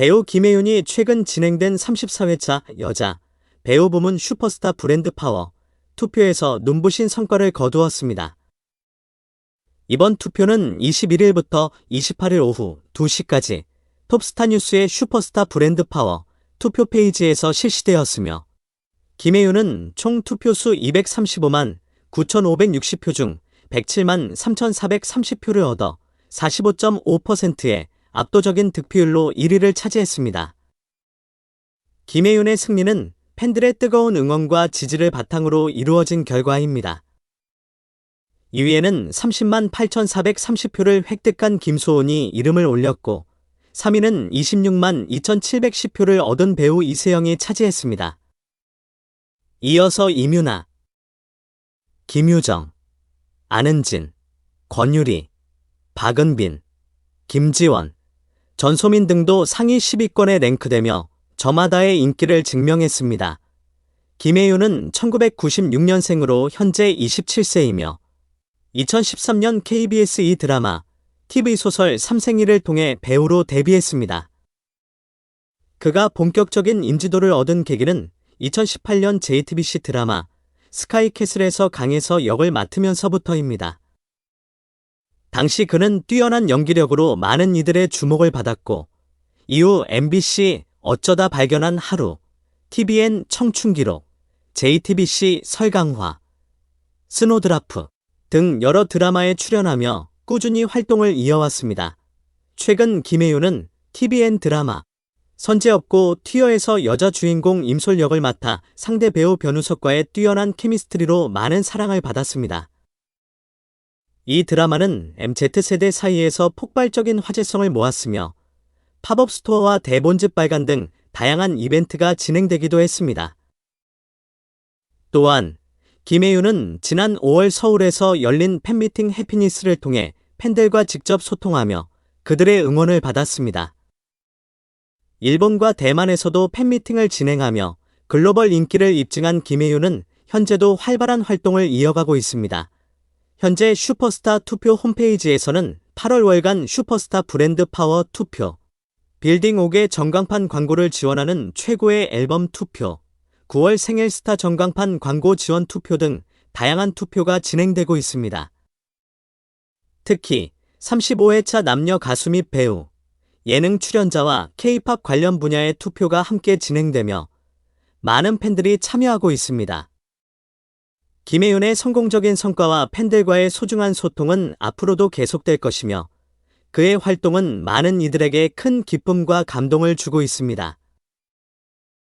배우 김혜윤이 최근 진행된 34회차 여자 배우 부문 슈퍼스타 브랜드 파워 투표에서 눈부신 성과를 거두었습니다. 이번 투표는 21일부터 28일 오후 2시까지 톱스타 뉴스의 슈퍼스타 브랜드 파워 투표 페이지에서 실시되었으며 김혜윤은 총 투표수 235만 9,560표 중 107만 3,430표를 얻어 45.5%의 압도적인 득표율로 1위를 차지했습니다. 김혜윤의 승리는 팬들의 뜨거운 응원과 지지를 바탕으로 이루어진 결과입니다. 2위에는 30만 8,430표를 획득한 김소은이 이름을 올렸고 3위는 26만 2,710표를 얻은 배우 이세영이 차지했습니다. 이어서 이뮤나, 김유정, 안은진, 권유리, 박은빈, 김지원, 전소민 등도 상위 10위권에 랭크되며 저마다의 인기를 증명했습니다. 김혜윤은 1996년생으로 현재 27세이며 2013년 KBS 2 드라마 TV소설 삼생이를 통해 배우로 데뷔했습니다. 그가 본격적인 인지도를 얻은 계기는 2018년 JTBC 드라마 스카이캐슬에서 강에서 역을 맡으면서부터입니다. 당시 그는 뛰어난 연기력으로 많은 이들의 주목을 받았고 이후 MBC 어쩌다 발견한 하루, TVN 청춘기록, JTBC 설강화, 스노드라프 등 여러 드라마에 출연하며 꾸준히 활동을 이어왔습니다. 최근 김혜윤은 TVN 드라마 선제없고 튀어에서 여자 주인공 임솔 역을 맡아 상대 배우 변우석과의 뛰어난 케미스트리로 많은 사랑을 받았습니다. 이 드라마는 MZ세대 사이에서 폭발적인 화제성을 모았으며 팝업 스토어와 대본집 발간 등 다양한 이벤트가 진행되기도 했습니다. 또한 김혜윤은 지난 5월 서울에서 열린 팬미팅 해피니스를 통해 팬들과 직접 소통하며 그들의 응원을 받았습니다. 일본과 대만에서도 팬미팅을 진행하며 글로벌 인기를 입증한 김혜윤은 현재도 활발한 활동을 이어가고 있습니다. 현재 슈퍼스타 투표 홈페이지에서는 8월 월간 슈퍼스타 브랜드 파워 투표, 빌딩 옥의 전광판 광고를 지원하는 최고의 앨범 투표, 9월 생일 스타 전광판 광고 지원 투표 등 다양한 투표가 진행되고 있습니다. 특히 35회차 남녀 가수 및 배우, 예능 출연자와 K-팝 관련 분야의 투표가 함께 진행되며 많은 팬들이 참여하고 있습니다. 김혜윤의 성공적인 성과와 팬들과의 소중한 소통은 앞으로도 계속될 것이며 그의 활동은 많은 이들에게 큰 기쁨과 감동을 주고 있습니다.